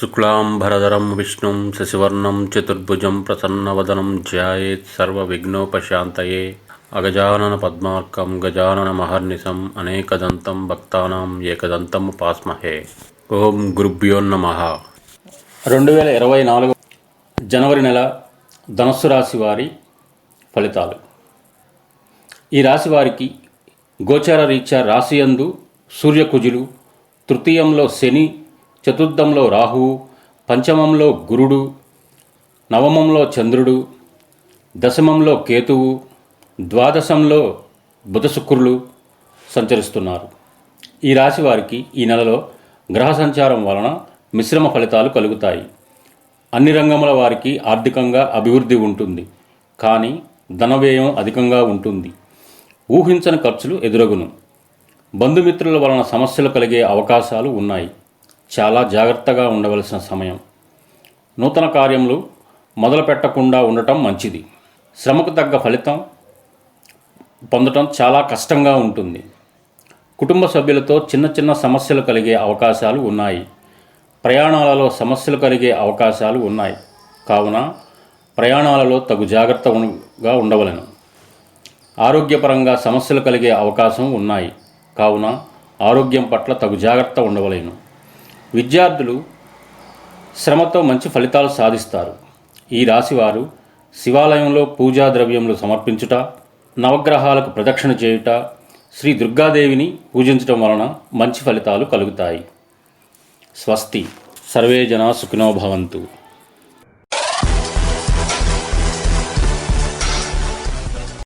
శుక్లాంబరధరం విష్ణుం శశివర్ణం చతుర్భుజం ప్రసన్నవదనం ధ్యాయేత్ సర్వవిఘ్నోపశాంతయే. అగజానన పద్మార్కం గజానన మహర్నిశం అనేకదంతం భక్తానాం ఏకదంతం పాస్మహే ఓం గురుభ్యోన్నమ రెండు వేల ఇరవై నాలుగు జనవరి నెల ధనస్సు రాశి వారి ఫలితాలు. ఈ రాశి వారికి గోచార రీత్యా రాశియందు సూర్యకుజులు తృతీయంలో శని చతుర్థంలో రాహువు పంచమంలో గురుడు నవమంలో చంద్రుడు దశమంలో కేతువు ద్వాదశంలో బుధ శుక్రులు సంచరిస్తున్నారు. ఈ రాశి వారికి ఈ నెలలో గ్రహ సంచారం వలన మిశ్రమ ఫలితాలు కలుగుతాయి. అన్ని రంగముల వారికి ఆర్థికంగా అభివృద్ధి ఉంటుంది. కానీ ధన వ్యయం అధికంగా ఉంటుంది. ఊహించని ఖర్చులు ఎదురగును. బంధుమిత్రుల వలన సమస్యలు కలిగే అవకాశాలు ఉన్నాయి. చాలా జాగ్రత్తగా ఉండవలసిన సమయం. నూతన కార్యములు మొదలు పెట్టకుండా ఉండటం మంచిది. శ్రమకు తగ్గ ఫలితం పొందటం చాలా కష్టంగా ఉంటుంది. కుటుంబ సభ్యులతో చిన్న చిన్న సమస్యలు కలిగే అవకాశాలు ఉన్నాయి. ప్రయాణాలలో సమస్యలు కలిగే అవకాశాలు ఉన్నాయి. కావున ప్రయాణాలలో తగు జాగ్రత్తగా ఉండవలను. ఆరోగ్యపరంగా సమస్యలు కలిగే అవకాశం ఉన్నాయి. కావున ఆరోగ్యం పట్ల తగు జాగ్రత్త ఉండవలేను. విద్యార్థులు శ్రమతో మంచి ఫలితాలు సాధిస్తారు. ఈ రాశివారు శివాలయంలో పూజా ద్రవ్యములు సమర్పించుట నవగ్రహాలకు ప్రదక్షిణ చేయుట శ్రీ దుర్గాదేవిని పూజించడం వలన మంచి ఫలితాలు కలుగుతాయి. స్వస్తి. సర్వే జనా సుఖినో భవంతు.